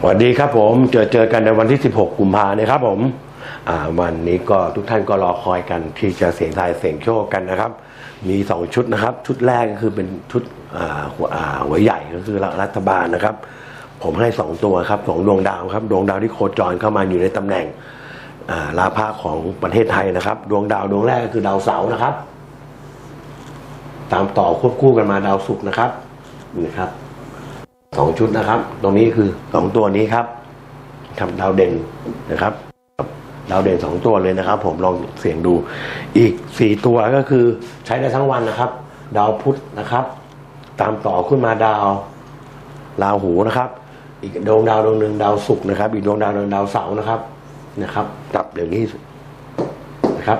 สวัสดีครับผมเจอเจอกันในวันที่ 16 กุมภาเนี่ยครับผมอ่าวันนี้ก็ทุกท่านก็รอคอยกันที่จะเสียงทายเสียงโชคกันนะครับ มี 2 ชุดนะครับ ชุดแรกก็คือเป็นชุดอ่าหัวอ่าหัวใหญ่ก็คือรัฐบาลนะครับ ผมให้ 2 ตัวครับสองดวงดาวครับดวงดาวที่โคจรเข้ามาอยู่ในตำแหน่งอ่าลาภะของประเทศไทยนะครับ ดวงดาวดวงแรกก็คือดาวเสาร์นะครับ ตามต่อควบคู่กันมาดาวศุกร์นะครับนี่ครับ สองชุดนะครับ ตรงนี้คือสองตัวนี้ครับทำดาวเด่นนะครับดาวเด่นสองตัวเลยนะครับ ผมลองเสี่ยงดู อีกสี่ตัวก็คือใช้ได้ทั้งวันนะครับ ดาวพุธนะครับ ตามต่อขึ้นมาดาวราหูนะครับ อีกดวงดาวดวงหนึ่งดาวศุกร์นะครับ อีกดวงดาวดวงดาวเสาร์นะครับนะครับจับอย่างนี้นะครับ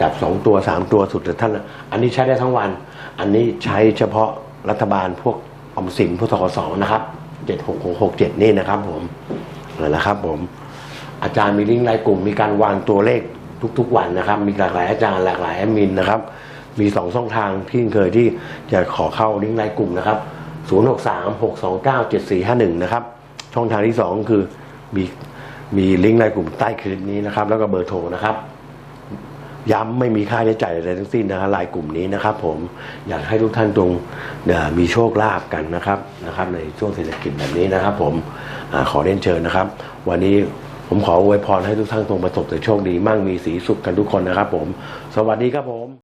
จับสองตัวสามตัวสุดแต่ท่าน อันนี้ใช้ได้ทั้งวัน อันนี้ใช้เฉพาะรัฐบาลพวก อมสินพวกทกสนะครับเจ็ดหกหกหกเจ็ดนี่นะครับ ผมนั่นแหละครับ ผม อาจารย์มีลิงก์รายกลุ่ม มีการวางตัวเลขทุก ๆ วันนะครับ มีหลากหลายอาจารย์หลากหลายแอดมินนะครับ มีสองช่องทางที่เคยที่จะขอเข้าลิงก์รายกลุ่มนะครับ0 6 3 6 2 9 7 4 5 1นะครับช่องทางที่สองคือมีมีลิงก์รายกลุ่มใต้คลิปนี้นะครับ แล้วก็เบอร์โทรนะครับ ย้ำไม่มีค่าใช้จ่ายอะไรทั้งสิ้นนะครับลายกลุ่มนี้นะครับ ผมอยากให้ทุกท่านจงมีโชคลาภกันนะครับนะครับ ในช่วงเศรษฐกิจแบบนี้นะครับ ผมอขอเรียนเชิญนะครับ วันนี้ผมขออวยพรให้ทุกท่านจงประสบแต่โชคดี มั่งมีสีสุขกันทุกคนนะครับ ผม สวัสดีครับผม